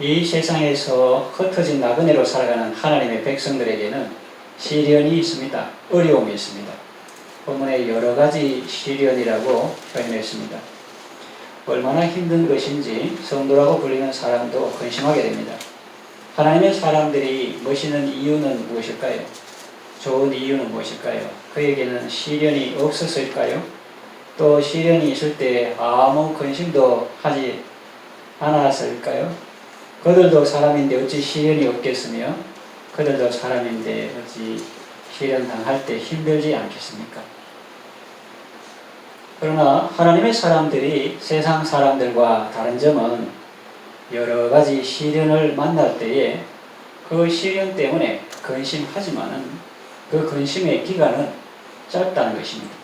이 세상에서 흩어진 나그네로 살아가는 하나님의 백성들에게는 시련이 있습니다. 어려움이 있습니다. 본문에 여러 가지 시련이라고 표현했습니다. 얼마나 힘든 것인지 성도라고 불리는 사람도 근심하게 됩니다. 하나님의 사람들이 멋있는 이유는 무엇일까요? 좋은 이유는 무엇일까요? 그에게는 시련이 없었을까요? 또 시련이 있을 때 아무 근심도 하지 않았을까요? 그들도 사람인데 어찌 시련이 없겠으며 그들도 사람인데 어찌 시련 당할 때 힘들지 않겠습니까? 그러나 하나님의 사람들이 세상 사람들과 다른 점은 여러 가지 시련을 만날 때에 그 시련 때문에 근심하지만은 그 근심의 기간은 짧다는 것입니다.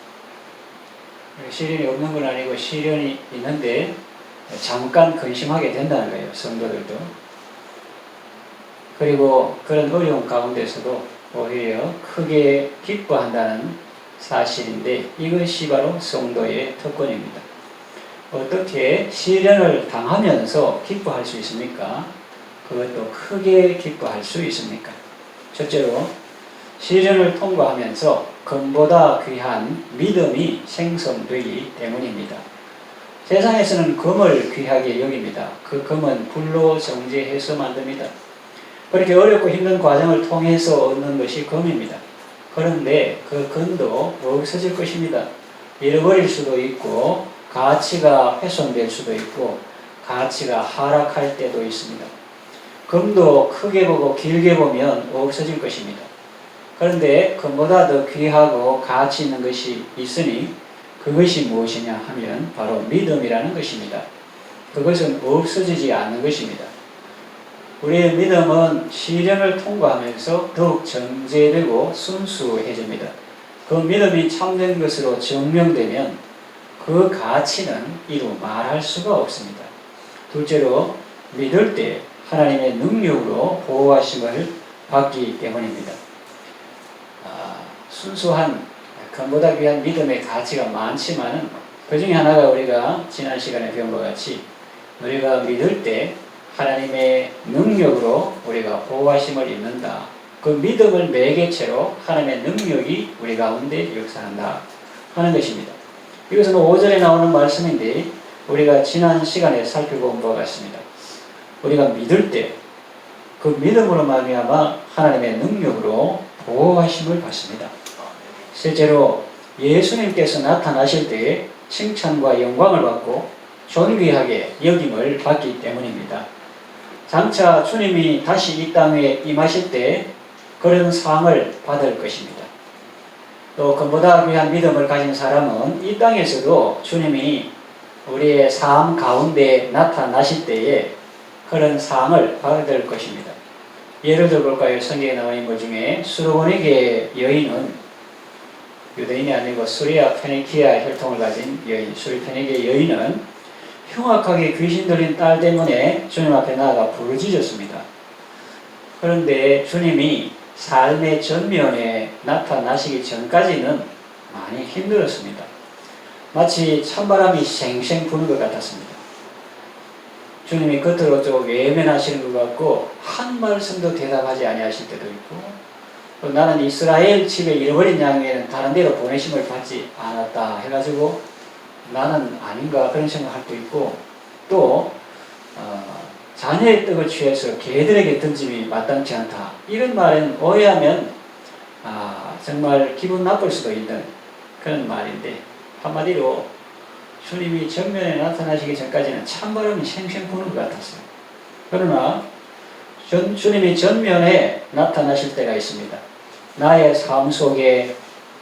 시련이 없는 건 아니고 시련이 있는데 잠깐 근심하게 된다는 거예요. 성도들도. 그리고 그런 어려운 가운데서도 오히려 크게 기뻐한다는 사실인데 이것이 바로 성도의 특권입니다. 어떻게 시련을 당하면서 기뻐할 수 있습니까? 그것도 크게 기뻐할 수 있습니까? 첫째로 시련을 통과하면서 금보다 귀한 믿음이 생성되기 때문입니다. 세상에서는 금을 귀하게 여깁니다. 그 금은 불로 정제해서 만듭니다. 그렇게 어렵고 힘든 과정을 통해서 얻는 것이 금입니다. 그런데 그 금도 없어질 것입니다. 잃어버릴 수도 있고 가치가 훼손될 수도 있고 가치가 하락할 때도 있습니다. 금도 크게 보고 길게 보면 없어질 것입니다. 그런데 금보다 더 귀하고 가치 있는 것이 있으니 그것이 무엇이냐 하면 바로 믿음이라는 것입니다. 그것은 없어지지 않는 것입니다. 우리의 믿음은 시련을 통과하면서 더욱 정제되고 순수해집니다. 그 믿음이 참된 것으로 증명되면 그 가치는 이루 말할 수가 없습니다. 둘째로 믿을 때 하나님의 능력으로 보호하심을 받기 때문입니다. 아, 순수한 금보다 귀한 믿음의 가치가 많지만은 그 중에 하나가 우리가 지난 시간에 배운 것 같이 우리가 믿을 때 하나님의 능력으로 우리가 보호하심을 입는다. 그 믿음을 매개체로 하나님의 능력이 우리 가운데 역사한다 하는 것입니다. 이것은 5절에 나오는 말씀인데 우리가 지난 시간에 살펴본 바와 같습니다. 우리가 믿을 때 그 믿음으로 말미암아 하나님의 능력으로 보호하심을 받습니다. 실제로 예수님께서 나타나실 때에 칭찬과 영광을 받고 존귀하게 여김을 받기 때문입니다. 장차 주님이 다시 이 땅에 임하실 때 그런 상을 받을 것입니다. 또 그보다 귀한 믿음을 가진 사람은 이 땅에서도 주님이 우리의 삶 가운데 나타나실 때에 그런 상을 받을 것입니다. 예를 들어 볼까요? 성경에 있는 것 중에 수로보니게 여인은 유대인이 아니고 수리아 페니키아 혈통을 가진 여인, 수리 페니키아 여인은 흉악하게 귀신 들린 딸 때문에 주님 앞에 나아가 부르짖었습니다. 그런데 주님이 삶의 전면에 나타나시기 전까지는 많이 힘들었습니다. 마치 찬바람이 생생 부는 것 같았습니다. 주님이 겉으로 좀 외면하시는 것 같고 한 말씀도 대답하지 아니하실 때도 있고 또 나는 이스라엘 집에 잃어버린 양에는 다른 데로 보내심을 받지 않았다 해가지고 나는 아닌가 그런 생각할 때 있고 또 어, 자녀의 떡을 취해서 개들에게 던짐이 마땅치 않다 이런 말은 오해하면 아, 정말 기분 나쁠 수도 있는 그런 말인데 한마디로 주님이 전면에 나타나시기 전까지는 찬바람이 생생 부는 것 같았어요. 그러나 전, 주님이 전면에 나타나실 때가 있습니다. 나의 삶 속에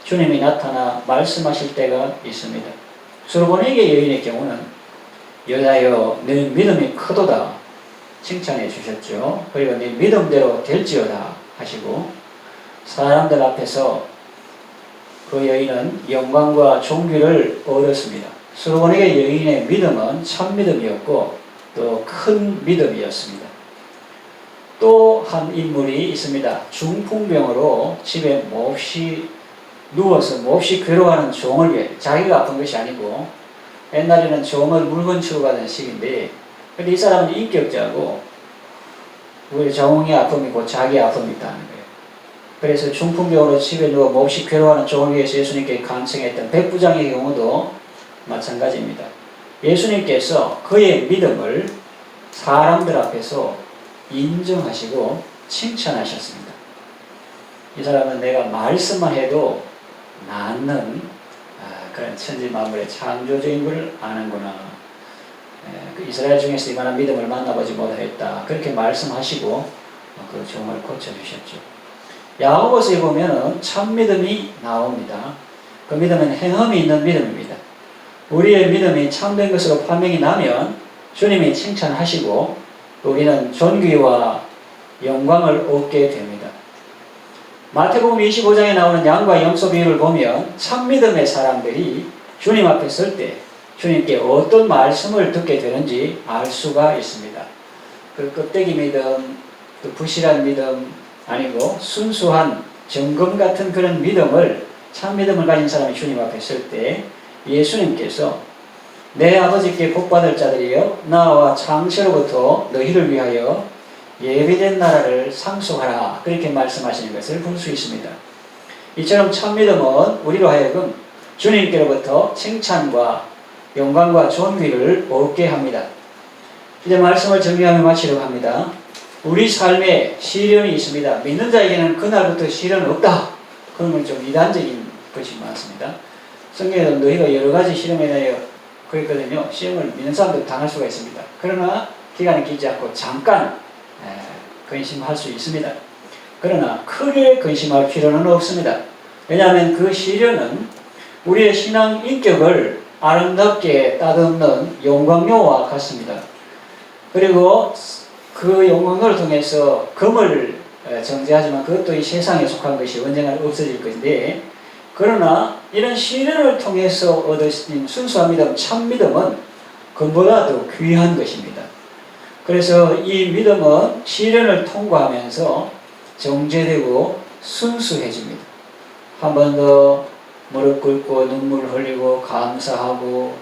주님이 나타나 말씀하실 때가 있습니다. 수르보니게 여인의 경우는 여자여 내 믿음이 크도다 칭찬해 주셨죠. 그리고 네 믿음대로 될지어다 하시고 사람들 앞에서 그 여인은 영광과 존귀를 얻었습니다. 수로보니게 여인의 믿음은 참 믿음이었고 또 큰 믿음이었습니다. 또 한 인물이 있습니다. 중풍병으로 집에 몹시 누워서 몹시 괴로워하는 종을 위해 자기가 아픈 것이 아니고 옛날에는 종을 물건 가는 식인데 근데 이 사람은 인격자고 우리 정웅이 아픔이고 자기 아픔이 있다는 거예요. 그래서 중풍병으로 집에 누워 몹시 괴로워하는 종을 위해서 예수님께 간청했던 백부장의 경우도 마찬가지입니다. 예수님께서 그의 믿음을 사람들 앞에서 인정하시고 칭찬하셨습니다. 이 사람은 내가 말씀만 해도 낫는 아, 그런 천지 만물의 창조주인 걸 아는구나. 에, 그 이스라엘 중에서 이만한 믿음을 만나보지 못했다. 그렇게 말씀하시고 어, 그 종을 고쳐주셨죠. 야고보서에 보면은 참 믿음이 나옵니다. 그 믿음은 행함이 있는 믿음입니다. 우리의 믿음이 참된 것으로 판명이 나면 주님이 칭찬하시고 우리는 존귀와 영광을 얻게 됩니다. 마태복음 25장에 나오는 양과 염소 비유를 보면 참 믿음의 사람들이 주님 앞에 설 때 주님께 어떤 말씀을 듣게 되는지 알 수가 있습니다. 그 껍데기 믿음, 그 부실한 믿음 아니고 순수한 정금 같은 그런 믿음을 참 믿음을 가진 사람이 주님 앞에 설 때 예수님께서 내 아버지께 복받을 자들이여 나와 창세로부터 너희를 위하여 예비된 나라를 상속하라 그렇게 말씀하시는 것을 볼 수 있습니다. 이처럼 참 믿음은 우리로 하여금 주님께로부터 칭찬과 영광과 존귀를 얻게 합니다. 이제 말씀을 정리하며 마치려고 합니다. 우리 삶에 시련이 있습니다. 믿는 자에게는 그날부터 시련은 없다. 그런 건 좀 이단적인 것이 많습니다. 성경에도 너희가 여러 가지 시험에 대하여 그랬거든요. 시험을 믿는 사람도 당할 수가 있습니다. 그러나 기간이 길지 않고 잠깐 에, 근심할 수 있습니다. 그러나 크게 근심할 필요는 없습니다. 왜냐하면 그 시련은 우리의 신앙 인격을 아름답게 따듬는 영광료와 같습니다. 그리고 그 영광료를 통해서 금을 에, 정제하지만 그것도 이 세상에 속한 것이 언젠가 없어질 것인데 그러나 이런 시련을 통해서 얻으신 순수한 믿음, 참 믿음은 금보다 더 귀한 것입니다. 그래서 이 믿음은 시련을 통과하면서 정제되고 순수해집니다. 한 번 더 무릎 꿇고 눈물 흘리고 감사하고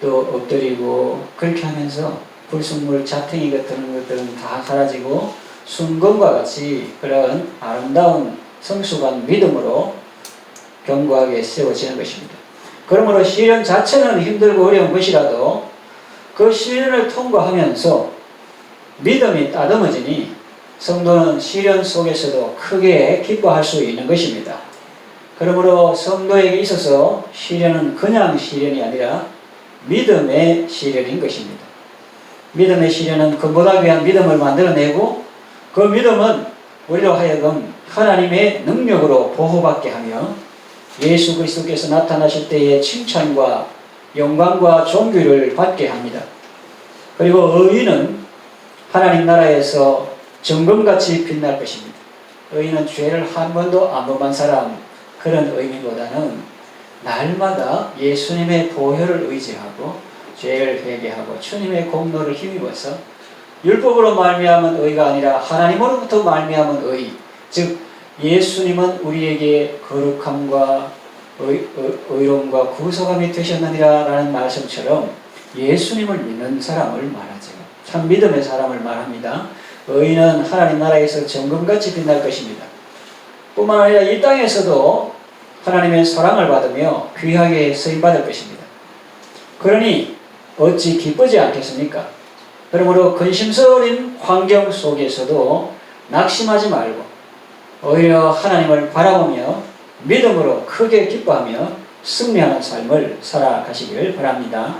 또 엎드리고 그렇게 하면서 불순물 자탱이 같은 것들은 다 사라지고 순금과 같이 그런 아름다운 성숙한 믿음으로 견고하게 세워지는 것입니다. 그러므로 시련 자체는 힘들고 어려운 것이라도 그 시련을 통과하면서 믿음이 따듬어지니 성도는 시련 속에서도 크게 기뻐할 수 있는 것입니다. 그러므로 성도에게 있어서 시련은 그냥 시련이 아니라 믿음의 시련인 것입니다. 믿음의 시련은 그보다 귀한 믿음을 만들어내고 그 믿음은 우리로 하여금 하나님의 능력으로 보호받게 하며 예수 그리스도께서 나타나실 때의 칭찬과 영광과 존귀를 받게 합니다. 그리고 의인은 하나님 나라에서 정금같이 빛날 것입니다. 의인은 죄를 한 번도 안 범한 사람 그런 의미보다는 날마다 예수님의 보혈을 의지하고 죄를 회개하고 주님의 공로를 힘입어서 율법으로 말미암은 의가 아니라 하나님으로부터 말미암은 의, 즉 예수님은 우리에게 거룩함과 의, 의, 로움과 구속함이 되셨느니라 라는 말씀처럼 예수님을 믿는 사람을 말하죠. 참 믿음의 사람을 말합니다. 의인은 하나님 나라에서 정금같이 빛날 것입니다. 뿐만 아니라 이 땅에서도 하나님의 사랑을 받으며 귀하게 쓰임받을 것입니다. 그러니 어찌 기쁘지 않겠습니까? 그러므로 근심스러운 환경 속에서도 낙심하지 말고 오히려 하나님을 바라보며 믿음으로 크게 기뻐하며 승리하는 삶을 살아가시길 바랍니다.